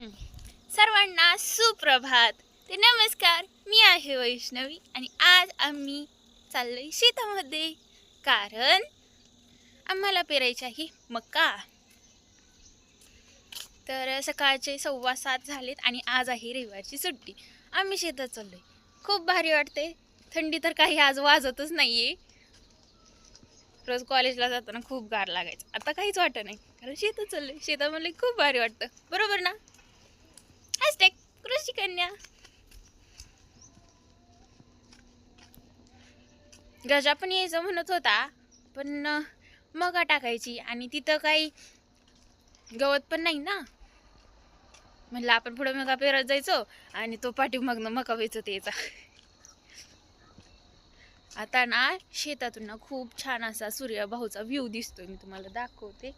सर्वांना सुप्रभात. ते नमस्कार मी आहे वैष्णवी आणि आज आम्ही चाललोय शेतामध्ये. कारण आम्हाला पेरायची आहे मका. तर सकाळचे सव्वा सात झालेत आणि आज आहे रविवारची सुट्टी. आम्ही शेतात चाललोय. खूप भारी वाटते थंडी तर काही आज वाजतच नाहीये. रोज कॉलेजला जाताना खूप गार लागायचं. आता काहीच वाटत नाही. कारण शेतात चाललंय. शेतामध्ये खूप भारी वाटतं. बरोबर ना? हॅशटॅग कृषी कन्या गजा पण यायचं म्हणत होता पण मगा टाकायची आणि तिथं काही गवत पण नाही ना? म्हणलं आपण पुढं मगा पेरत जायचो आणि तो पाठीमागनं मका वेचत यायचा आता ना शेतातून ना खूप छान असा सूर्यभाऊचा व्ह्यू दिसतोय मी तुम्हाला. दाखवते.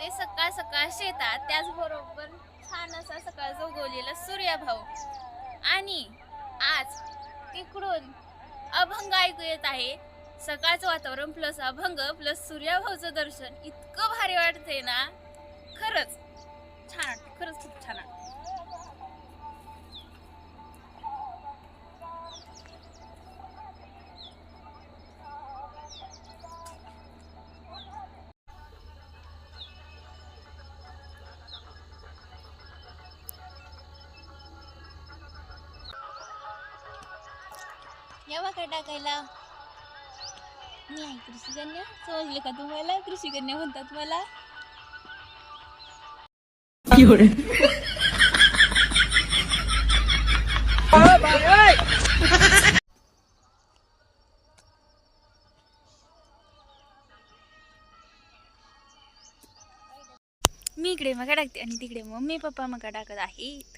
ते सकाळ सकाळ शेतात त्याचबरोबर छान असा सकाळचा उगवलेला सूर्यभाऊ. आणि आज तिकडून अभंग ऐकू येत आहे. सकाळचं वातावरण प्लस अभंग प्लस सूर्यभाऊचं दर्शन. इतकं भारी वाटते ना. खरंच. यावा का टाकायला. मी आहे कृषी कन्या समजले का तुम्हाला? कृषी कन्या म्हणतात मला. मी इकडे मका टाकते आणि तिकडे मम्मी पप्पा मका टाकत आहेत.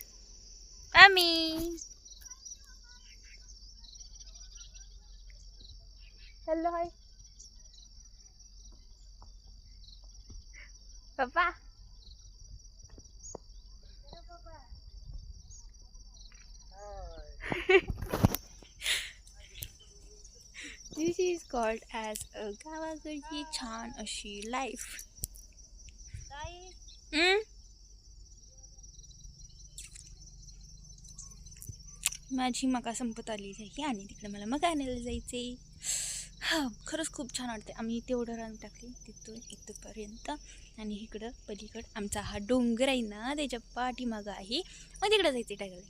आम्ही. Hello hi papa this is called as a गावाकडची छान अशी लाईफ माझी मका संपत आली आहे आणि तिकडे मला मका आणायला जायचे हा खरंच खूप छान वाटते आम्ही तेवढं रान टाकले तिथून इथपर्यंत. आणि इकडं पलीकड आमचा हा डोंगर आहे ना त्याच्या पाठीमागं आहे. मग तिकडं जायचं टाकले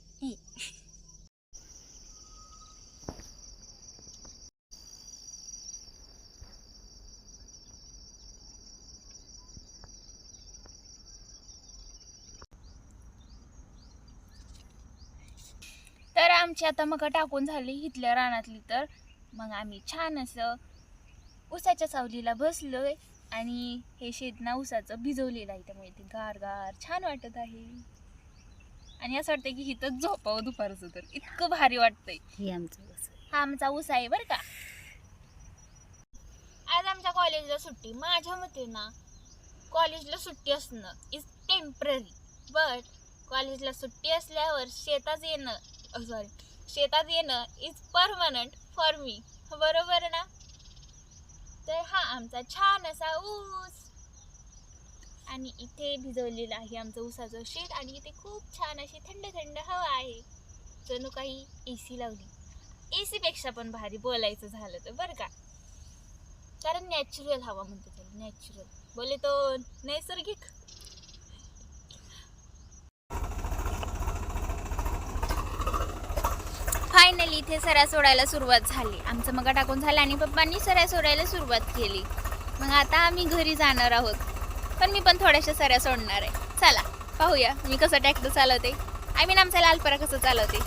तर आमची आता मग टाकून झाली इथल्या रानातली तर. मग आम्ही छान असं उसाच्या सावलीला बसलोय आणि हे शेत ना उसाचं भिजवलेलं आहे त्यामुळे ते गार गार छान वाटत आहे. आणि असं वाटतंय की इथं झोपावं दुपारचं तर. इतकं भारी वाटतंय. हे आमचं कसं हा आमचा ऊस आहे बरं का. आज आमच्या कॉलेजला सुट्टी. माझ्या मते ना कॉलेजला सुट्टी असणं इज टेंपररी बट कॉलेजला सुट्टी असल्यावर शेतात येणं सॉरी शेतात येणं इज परमनंट फॉर मी बरोबर ना? तर हा आमचा छान असा ऊस. आणि इथे भिजवलेलं आहे आमचं ऊसाचं शेत आणि इथे खूप छान अशी थंड थंड हवा आहे. जणू काही ए सी लावली. ए सीपेक्षा पण भारी बोलायचं झालं तर बरं का? कारण नॅचरल हवा म्हणतो त्याला नॅचरल बोले तो नैसर्गिक. फायनली इथे सऱ्या सोडायला सुरुवात झाली. आमचं मग टाकून झालं आणि पप्पांनी सऱ्या सोडायला सुरुवात केली. मग आता आम्ही घरी जाणार आहोत. पण मी पण थोड्याशा सऱ्या सोडणार आहे. चला पाहूया मी कसं टॅक्टर चालवते. आय मीन आमचा लालपरा कसं चालवते.